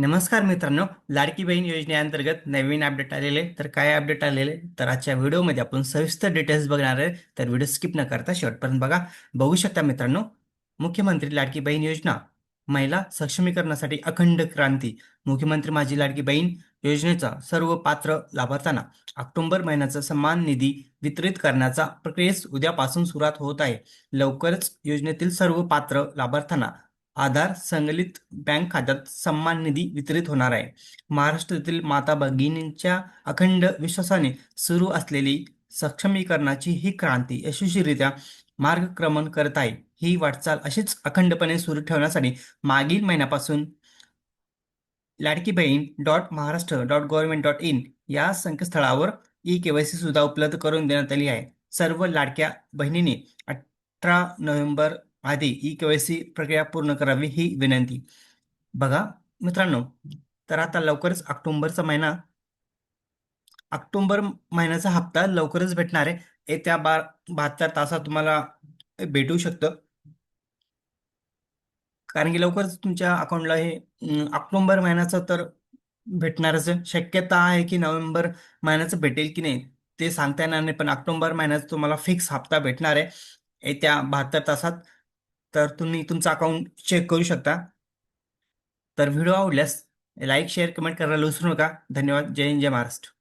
नमस्कार मित्रांनो लाडकी बहीण योजनेअंतर्गत नवीन अपडेट आलेले. तर काय अपडेट आलेले? तर आजच्या व्हिडिओमध्ये आपण सविस्तर डिटेल्स बघणार आहे. तर व्हिडिओ स्किप न करता शेवटपर्यंत बघा. बघू शकता मित्रांनो मुख्यमंत्री लाडकी बहीण योजना महिला सक्षमीकरणासाठी अखंड क्रांती. मुख्यमंत्री माझी लाडकी बहीण योजनेचा सर्व पात्र लाभार्थ्यांना ऑक्टोबर महिन्याचा सन्मान निधी वितरित करण्याचा प्रक्रियेस उद्यापासून सुरुवात होत आहे. लवकरच योजनेतील सर्व पात्र लाभार्थ्यांना आधार संकलित बँक खात्यात सन्मान निधी वितरित होणार आहे. महाराष्ट्रातील माता भगिनींच्या अखंड विश्वासाने सुरू असलेली सक्षमीकरणाची ही क्रांती यशस्वीरित्या मार्गक्रमण करत आहे. ही वाटचाल अशीच अखंडपणे सुरू ठेवण्यासाठी मागील महिन्यापासून Ladki Bahin dot Maharashtra dot government dot in या संकेतस्थळावर ई केवायसी सुद्धा उपलब्ध करून देण्यात आली आहे. सर्व लाडक्या बहिणींनी अठरा नोव्हेंबर आधी ई केवायसी प्रक्रिया पूर्ण करावी ही विनंती. बघा मित्रांनो तर आता लवकरच ऑक्टोंबरचा महिना. ऑक्टोंबर महिन्याचा हप्ता लवकरच भेटणार आहे. येत्या बा बहात्तर तासात तुम्हाला भेटू शकतं. कारण की लवकरच तुमच्या अकाउंटला हे ऑक्टोंबर महिन्याचं तर भेटणारच शक्यता आहे की नोव्हेंबर महिन्याचं भेटेल की नाही ते सांगता येणार नाही. पण ऑक्टोंबर महिन्याचा तुम्हाला फिक्स हप्ता भेटणार आहे. येत्या बहात्तर तासात. तर तुम्ही तुमचं अकाउंट चेक करू शकता. तर व्हिडिओ आवडल्यास लाईक शेअर कमेंट करायला विसरू नका. धन्यवाद. जय हिंद जय महाराष्ट्र.